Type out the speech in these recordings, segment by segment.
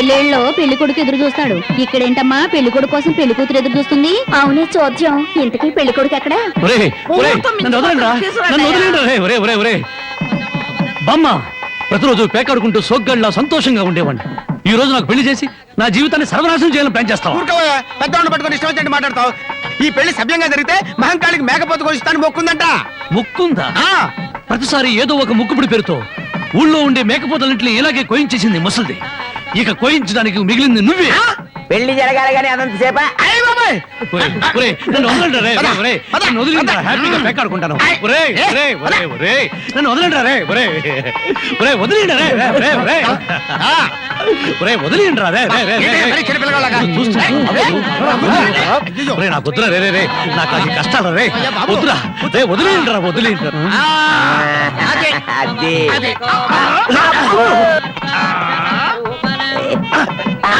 పెళ్ళిళ్ళలో పెళ్ళి కొడుకు ఎదురు చూస్తాడు. ఇక్కడేంటమ్మా? పెళ్ళి కొడుకు కోసం పెళ్ళి కూతురు ఎదురు చూస్తుంది? అవునే చోద్యం ఇంతకీ పెళ్ళి కొడుకు ఎక్కడ? ఒరేయ్, ఒరేయ్, ముహూర్తం నన్ను వదలండిరా. తీసుకురా, నన్ను వదిలేయండి రే, ఒరేయ్, ఒరేయ్, ఒరేయ్. బామ్మ ప్రతిరోజు పేకాడుకుంటూ సోగ్గాళ్ళ సంతోషంగా ఉండేవాడిని. ఈ రోజు నాకు పెళ్ళి చేసి నా జీవితాన్ని సర్వనాశనం చేయాలని ప్లాన్ చేస్తావా. ఊరుకోవయ్యా పట్టుకొని ఇష్టం వచ్చినట్టు మాట్లాడతావు. ఈ పెళ్ళి సభ్యంగా జరిగితే మహంకాళికి మేకపోతు కొనిస్తాను మొక్కుందంట. ముక్కుందా? ఆ, ప్రతిసారి ఏదో ఒక ముక్కుపుడి పేరుతో ఊళ్ళో ఉండే మేకపోతలన్నింటినీ ఇలాగే కోయించేసింది ముసలిది. ఇక కోయించడానికి మిగిలింది నువ్వే. పెళ్ళి జరగాలి కానీ నన్ను వదలండి రే, నన్ను రా. హ్యాపీగా. నన్ను రే రే రే, రే, రా రే నాకు వద్దురా నాకు అది కష్టాలు. వద్దురా. అదే,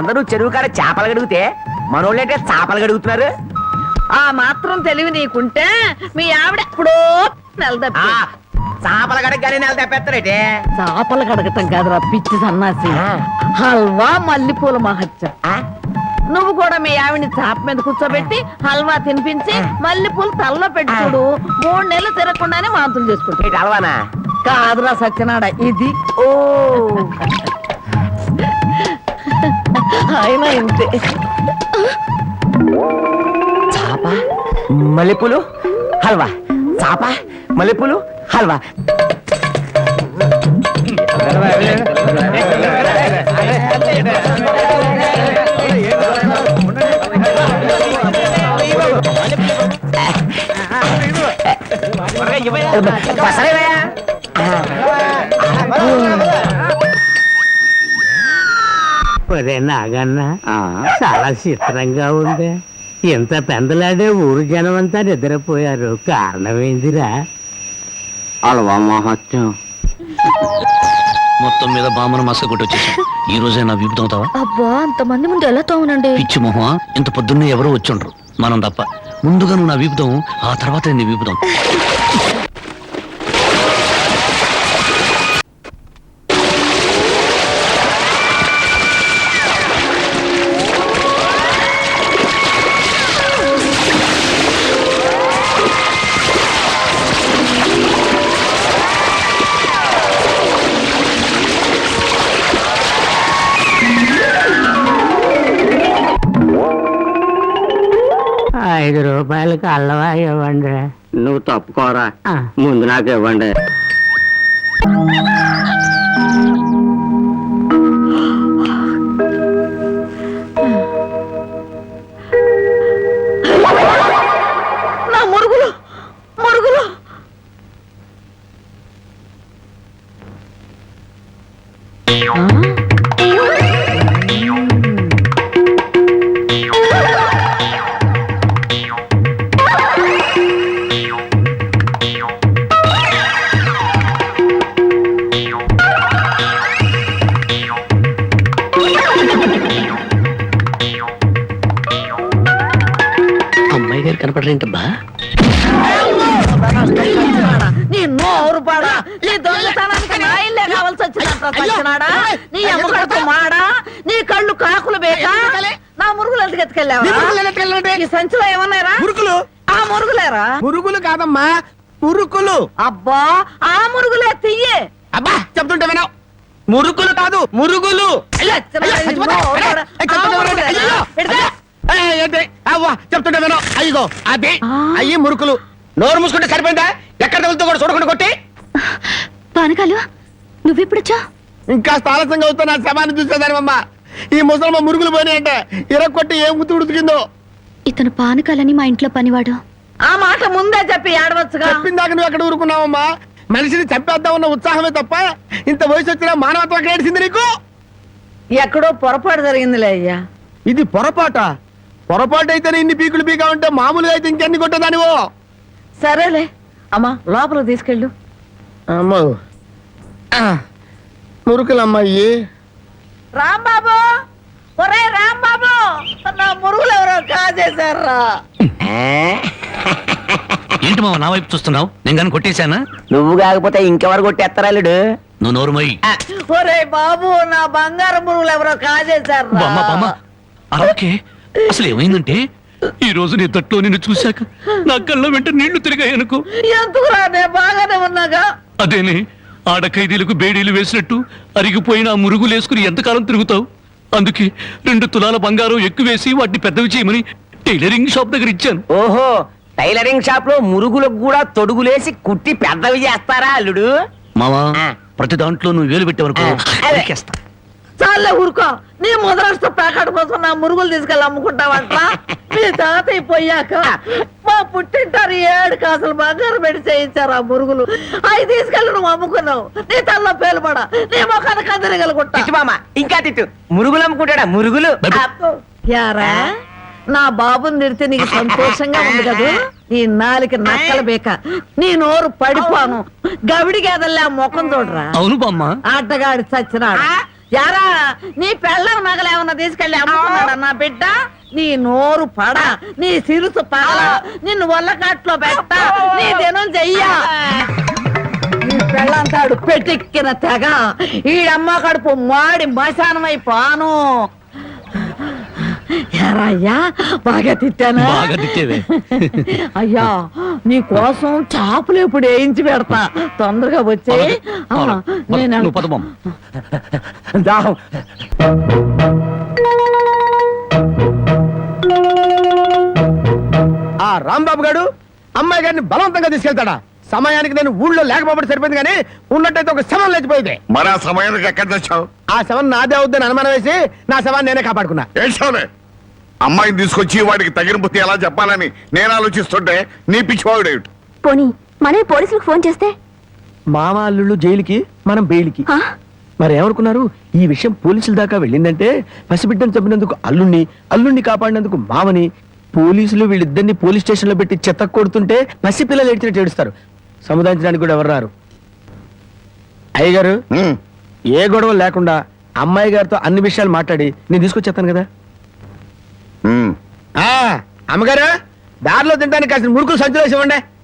అందరూ చెరువు కాడ చేపలు గడిగితే మనోళ్ళంటే చేపలు గడుగుతున్నారు ఆ మాత్రం తెలివి నీకుంటే మీ ఆవిడ ఎప్పుడో నెలదప్పి చేపలు గడగని నెల తెప్పేస్తారేటే? చేపలు కడగటం కాదురా పిచ్చి సన్నాసి. హల్వా మల్లెపూల మహత్యం? నువ్వు కూడా మీ ఆవిడని చాప మీద కూర్చోబెట్టి హల్వా తినిపించి మల్లెపూలు తలలో పెట్టి చూడు మూడు నెలలు తిరగకుండానే మాంతులు చేసుకుంటా ఏంటి అలవానా కాదురా సత్యనాడ ఇది ఓ అయినా ఇంతే చాప మల్లెపూలు హల్వా చాప మల్లెపూలు హల్వా పసరేవయ్యా? ఒరే నాగన్న. చాలా చిత్రంగా ఉంది. ఇంత పెందలాడే ఊరు జనం అంతా నిద్రపోయారు. కారణం ఏందిరా అలవా మహత్యం మొత్తం మీద బామ్మను మసక కొట్టి వచ్చేసాం ఈ రోజే నా వీపు తోముతావా అబ్బా అంతమంది ముందు ఎలా తోమనండి? పిచ్చి మొహం ఇంత పొద్దున్నే ఎవరో వచ్చుండ్రు. మనం తప్ప. ముందుగా నువ్వు నా వీపుతాం ఆ తర్వాత నీ వీపుతాం ఐదు రూపాయలకి అల్లవా ఇవ్వండి. నువ్వు తప్పుకోరా. ఆ. ముందు నాకు ఇవ్వండి. నా మురుగులు మురుగులు. అమ్మాయి కనపడరేంటబ్బా నీ నోరు పాడా. నీ దొంగతనానికి నా ఇల్లే కావాల్సి వచ్చిందంట సచ్చినాడా నీ అమ్మకడుపు మాడా? నీ కళ్ళు కాకులు బేకా నా మురుగులు ఎందుకు ఎత్తుకెళ్ళావా? మురుగులు? ఈ సంచిలో ఏమన్నారా మురుకులు ఆ మురుగులేరా? మురుగులు కాదమ్మా మురుకులు. అబ్బా ఆ మురుగులే తియ్యే. అబ్బా చెప్తుంటే వినవు. మురుకులు కాదు మురుగులు. చెప్తుంటే వినవు. అయ్యో అది ఆ. అయ్యి మురుకులు. నోరు మూసుకుంటే సరిపోయిందా? ఎక్కడ తగులుతో కూడా చూడకుండా కొట్టి. పానకాలు నువ్వెప్పుడొచ్చా? ఇంకా ఆలస్యంగా అవుతా నా శవాన్ని చూసేదానివమ్మా ఈ ముసలమ్మ మురుగులు పోయినాయంటే ఇరగ కొట్టి ఏం గుర్తు ఉడుకుతుందో? ఇతను పానకాలని మా ఇంట్లో పనివాడు. ఆ మాట ముందే చెప్పి ఆడవచ్చుగా చెప్పిందాక నువ్వు ఎక్కడ ఊరుకున్నావమ్మా? మనిషిని చంపేద్దాం ఉన్న ఉత్సాహమే తప్ప ఇంత వయసు వచ్చినా మానవత్వం ఎక్కడ ఏడిసింది నీకు? ఎక్కడో పొరపాటు జరిగిందిలే అయ్యా. ఇది పొరపాట? పొరపాటు అయితేనే ఇన్ని పీకులు పీకా ఉంటే మామూలుగా అయితే ఇంకెన్ని కొట్టదానివో? సరేలే. అమ్మా లోపల తీసుకెళ్ళు. అమ్మో. మురుకులమ్మాయి. రాంబాబు! ఒరే రాంబాబు! నా మురుగులు ఎవరో కాజేశారా? ఏంటి మామ నా వైపు చూస్తున్నావు? నేను కానీ కొట్టేశానా? నువ్వు కాకపోతే ఇంకెవరు కొట్టేస్తారాలుడు నువ్వు నోరు మొయ్యి ఒరే బాబు నా బంగారు మురుగులు ఎవరో బామ్మ బామ్మ. కాజేశారా అసలు ఏమైందంటే ఈ రోజు నీ తట్లో నిన్ను చూశాక నా కళ్ళ వెంట నీళ్ళు తిరిగాయి అనుకో. ఎందుకురా నేను బాగానే ఉన్నాగా? అదేనే ఆడ ఖైదీలకు బేడీలు వేసినట్టు అరిగిపోయిన ఆ మురుగులు వేసుకుని ఎంతకాలం తిరుగుతావు? అందుకే రెండు తులాల బంగారం ఎక్కువేసి వాటిని పెద్దవి చేయమని టైలరింగ్ షాప్ దగ్గర ఇచ్చాను. ఓహో టైలరింగ్ షాప్లో మురుగులకు కూడా తొడుగులేసి కుట్టి పెద్దవి చేస్తారా అల్లుడు? మావా. ప్రతి దాంట్లో నువ్వు వేలు పెట్టేవరకు. చాలే ఊరుకో. నీ ముద్రాష్ట్ర ప్యాకెట్ కోసం నా మురుగులు తీసుకెళ్ళి అమ్ముకుంటావంట మీ తాతయ్య పోయాక మా పుట్టింటారు ఏడు కాసులు బంగారం పెట్టి చేయించారు ఆ మురుగులు. అవి తీసుకెళ్ళి నువ్వు అమ్ముకున్నావు. నీ తల్లో పేలుపడ నీ మొఖాన్ని కందరగలుగుంటా మామ ఇంకా తిట్టు. మురుగులు అమ్ముకుంటాడా? మురుగులు. యారా? నా బాబుని తిడితే నీకు సంతోషంగా ఉంది కదా? ఈ నాలిక నక్కల బేక. నీ నోరు పడిపోను. గవిడి గేదల్లా ముఖం చూడరా? అవును బామ్మ. ఆటగాడి చచ్చినాడు యారా నీ పెళ్ళం నగలేమన్నా తీసుకెళ్ళి అమ్ముకున్నాడా నా బిడ్డ? నీ నోరు పడ నీ సిరుసు పగల నిన్ను వల్లకాట్లో పెట్ట నీ దినం చెయ్యా. పెళ్ళంతాడు పెట్టెక్కిన తెగ ఈడమ్మ కడుపు మాడి మశానమై అయ్యా బాగా తిట్టానా? బాగా తిట్టేవే అయ్యా నీ కోసం చాపులు ఇప్పుడు వేయించి పెడతా. తొందరగా వచ్చే. నేను దాహం. ఆ రాంబాబు గారు అమ్మాయి గారిని బలవంతంగా తీసుకెళ్తాడా? సమయానికి నేను ఊళ్ళో లేకపోవడం సరిపోయింది కానీ ఉన్నట్టయితే ఒక శవం లేచిపోయింది. మరి ఆ సమయానికి ఎక్కడ తెచ్చావు ఆ శవం నాదే అవుద్దని అనుమానం వేసి నా శవాన్ని నేనే కాపాడుకున్నా. ఏడ్చావులే. అమ్మాయిని తీసుకొచ్చి వాడికి తగిన బుద్ధి ఎలా చెప్పాలని నేను ఆలోచిస్తుంటే నీ పిచ్చివాడు పోనీ మనమే పోలీసులకు ఫోన్ చేస్తే? మామ అల్లుళ్ళు జైలుకి మనం బెయిల్కి. ఆ? మరి ఏమనుకున్నారు? ఈ విషయం పోలీసుల దాకా వెళ్ళిందంటే పసిబిడ్డను చంపినందుకు అల్లుణ్ణి అల్లుణ్ణి కాపాడినందుకు మామని పోలీసులు వీళ్ళిద్దరిని పోలీస్ స్టేషన్లో పెట్టి చెత్త కొడుతుంటే పసిపిల్లలు ఏడ్చినట్టు ఏడుస్తారు. సముదాయించడానికి కూడా ఎవరు రారు? అయ్యగారు ఏ గొడవ లేకుండా అమ్మాయి గారితో అన్ని విషయాలు మాట్లాడి నేను తీసుకొచ్చేస్తాను కదా? అమ్మగారు దారిలో తినడానికి కాసిన మురుకులు సంచులేసి ఇవ్వండి.